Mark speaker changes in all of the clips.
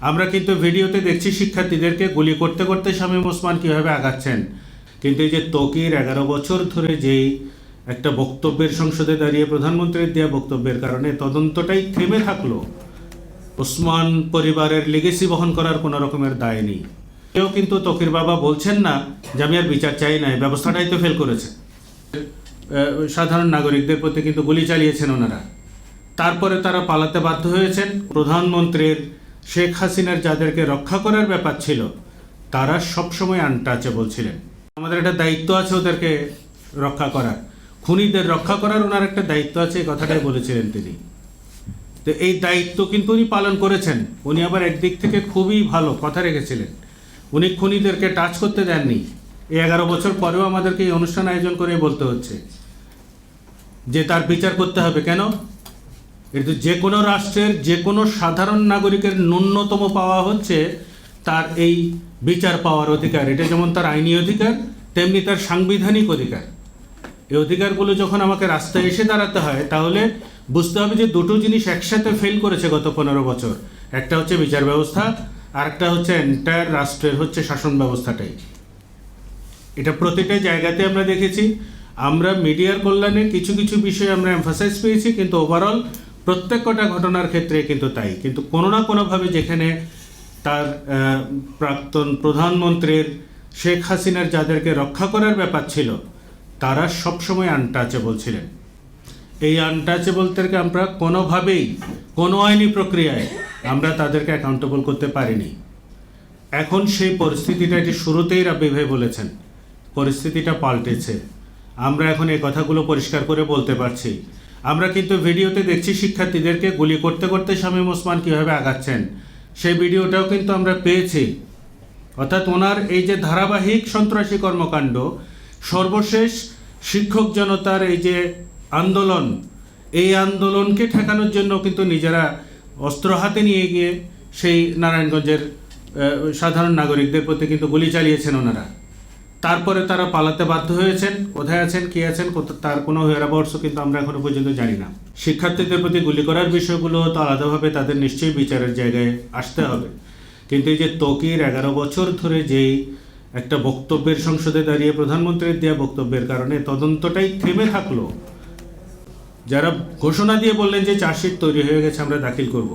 Speaker 1: আমরা কিন্তু ভিডিওতে দেখছি শিক্ষার্থীদেরকে গুলি করতে করতে শামীম ওসমান কীভাবে আগাচ্ছেন। কিন্তু এই যে তকির এগারো বছর ধরে যেই একটা বক্তব্যের সংসদে দাঁড়িয়ে প্রধানমন্ত্রীর দেওয়া বক্তব্যের কারণে তদন্তটাই থেমে থাকল, ওসমান পরিবারের লিগেসি বহন করার কোনো রকমের দায় নেই। কেউ কিন্তু তকির বাবা বলছেন না যে আমি আর বিচার চাই না ব্যবস্থাটাই তো ফেল করেছে। সাধারণ নাগরিকদের প্রতি কিন্তু গুলি চালিয়েছেন ওনারা। তারপরে তারা পালাতে বাধ্য হয়েছেন প্রধানমন্ত্রীর শেখ হাসিনার যাদেরকে রক্ষা করার ব্যাপার ছিল, তারা সবসময় আনটাচেবল ছিলেন। আমাদের একটা দায়িত্ব আছে ওদেরকে রক্ষা করার। খুনিদের রক্ষা করার ওনার একটা দায়িত্ব আছে, এই কথাটাই বলেছিলেন তিনি। তো এই দায়িত্ব কিন্তু উনি পালন করেছেন। উনি আবার একদিক থেকে খুবই ভালো কথা রেখেছিলেন। উনি খুনিদেরকে টাচ করতে দেননি। এই এগারো বছর পরেও আমাদেরকে এই অনুষ্ঠান আয়োজন করে বলতে হচ্ছে যে তার বিচার করতে হবে। কেন? কিন্তু যে কোনো রাষ্ট্রের, যে কোনো সাধারণ নাগরিকের ন্যূনতম পাওয়া হচ্ছে তার এই বিচার পাওয়ার অধিকার। এটা যেমন তার আইনি অধিকার, তেমনি তার সাংবিধানিক অধিকার। এই অধিকারগুলো যখন আমাকে রাস্তায় এসে দাঁড়াতে হয়, তাহলে বুঝতে হবে যে দুটো জিনিস একসাথে ফেল করেছে গত পনেরো বছর। একটা হচ্ছে বিচার ব্যবস্থা আর একটা হচ্ছে এন্টায়ার রাষ্ট্রের হচ্ছে শাসন ব্যবস্থাটাই। এটা প্রতিটা জায়গাতে আমরা দেখেছি। আমরা মিডিয়ার কল্যাণে কিছু কিছু বিষয়ে আমরা এমফাসাইজ পেয়েছি, কিন্তু ওভারঅল প্রত্যেক কটা ঘটনার ক্ষেত্রে কিন্তু তাই। কিন্তু কোনো না কোনোভাবে যেখানে তার প্রাক্তন প্রধানমন্ত্রীর শেখ হাসিনার যাদেরকে রক্ষা করার ব্যাপার ছিল, তারা সবসময় আনটাচেবল ছিলেন। এই আনটাচেবলদেরকে আমরা কোনোভাবেই, কোনো আইনি প্রক্রিয়ায় আমরা তাদেরকে অ্যাকাউন্টেবল করতে পারিনি। এখন সেই পরিস্থিতিটা এটি শুরুতেই রাব্বি ভাই বলেছেন, পরিস্থিতিটা পাল্টেছে। আমরা এখন এই কথাগুলো পরিষ্কার করে বলতে পারছি আমরা কিন্তু ভিডিওতে দেখছি শিক্ষার্থীদেরকে গুলি করতে করতে শামীম ওসমান কীভাবে আগাচ্ছেন। সেই ভিডিওটাও কিন্তু আমরা পেয়েছি। অর্থাৎ ওনার এই যে ধারাবাহিক সন্ত্রাসী কর্মকাণ্ড, সর্বশেষ শিক্ষক জনতার এই যে আন্দোলন, এই আন্দোলনকে ঠেকানোর জন্য কিন্তু নিজেরা অস্ত্র হাতে নিয়ে গিয়ে সেই নারায়ণগঞ্জের সাধারণ নাগরিকদের প্রতি কিন্তু গুলি চালিয়েছেন ওনারা। তারপরে তারা পালাতে বাধ্য হয়েছেন। কোথায় আছেন, কি আছেন তার কোনো হেরাবর্ষও কিন্তু আমরা এখনও পর্যন্ত জানি না। শিক্ষার্থীদের প্রতি গুলি করার বিষয়গুলো তো আলাদাভাবে তাদের নিশ্চয়ই বিচারের জায়গায় আসতে হবে। কিন্তু এই যে তকির এগারো বছর ধরে যেই একটা বক্তব্যের সংসদে দাঁড়িয়ে প্রধানমন্ত্রীর দেওয়া বক্তব্যের কারণে তদন্তটাই থেমে থাকল, যারা ঘোষণা দিয়ে বললেন যে চার্জশিট তৈরি হয়ে গেছে, আমরা দাখিল করব।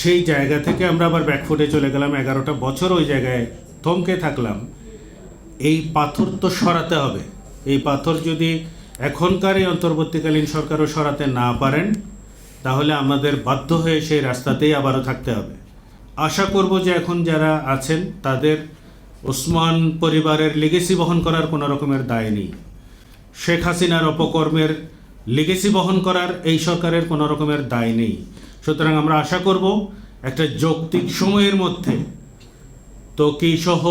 Speaker 1: সেই জায়গা থেকে আমরা আবার ব্যাকফুটে চলে গেলাম। এগারোটা বছর ওই জায়গায় থমকে থাকলাম। এই পাথর তো সরাতে হবে। এই পাথর যদি এখনকার এই অন্তর্বর্তীকালীন সরকারও সরাতে না পারেন, তাহলে আমাদের বাধ্য হয়ে সেই রাস্তাতেই আবারও থাকতে হবে। আশা করব যে এখন যারা আছেন, তাদের ওসমান পরিবারের লিগেসি বহন করার কোনো রকমের দায় নেই। শেখ হাসিনার অপকর্মের লিগেসি বহন করার এই সরকারের কোনো রকমের দায় নেই। সুতরাং আমরা আশা করব একটা যৌক্তিক সময়ের মধ্যে তকি সহ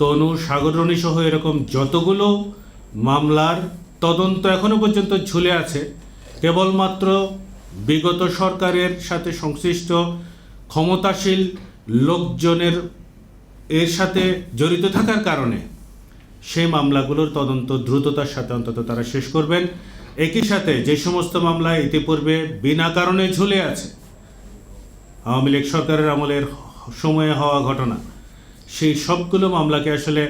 Speaker 1: তনু সাগরণী সহ এরকম যতগুলো মামলার তদন্ত এখনও পর্যন্ত ঝুলে আছে, কেবলমাত্র বিগত সরকারের সাথে সংশ্লিষ্ট ক্ষমতাশীল লোকজনের এর সাথে জড়িত থাকার কারণে সেই মামলাগুলোর তদন্ত দ্রুততার সাথে অন্তত তারা শেষ করবেন। একই সাথে যে সমস্ত মামলা ইতিপূর্বে বিনা কারণে ঝুলে আছে, আওয়ামী লীগ সরকারের আমলের সময়ে হওয়া ঘটনা সেই সবগুলো মামলাকে আসলে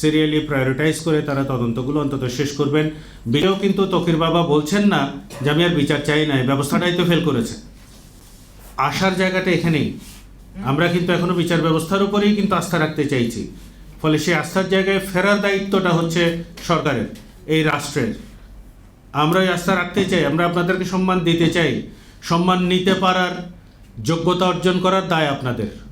Speaker 1: সিরিয়ালি প্রায়োরিটাইজ করে তারা তদন্তগুলো অন্তত শেষ করবেন। বিলেও কিন্তু তকির বাবা বলছেন না যে আমি আর বিচার চাই না ব্যবস্থাটাই তো ফেল করেছে। আসার জায়গাটা এখানেই। আমরা কিন্তু এখনও বিচার ব্যবস্থার উপরেই কিন্তু আস্থা রাখতে চাইছি। ফলে সেই আস্থার জায়গায় ফেরার দায়িত্বটা হচ্ছে সরকারের, এই রাষ্ট্রের। আমরা এই আস্থা রাখতে চাই, আমরা আপনাদেরকে সম্মান দিতে চাই। সম্মান নিতে পারার যোগ্যতা অর্জন করার দায় আপনাদের।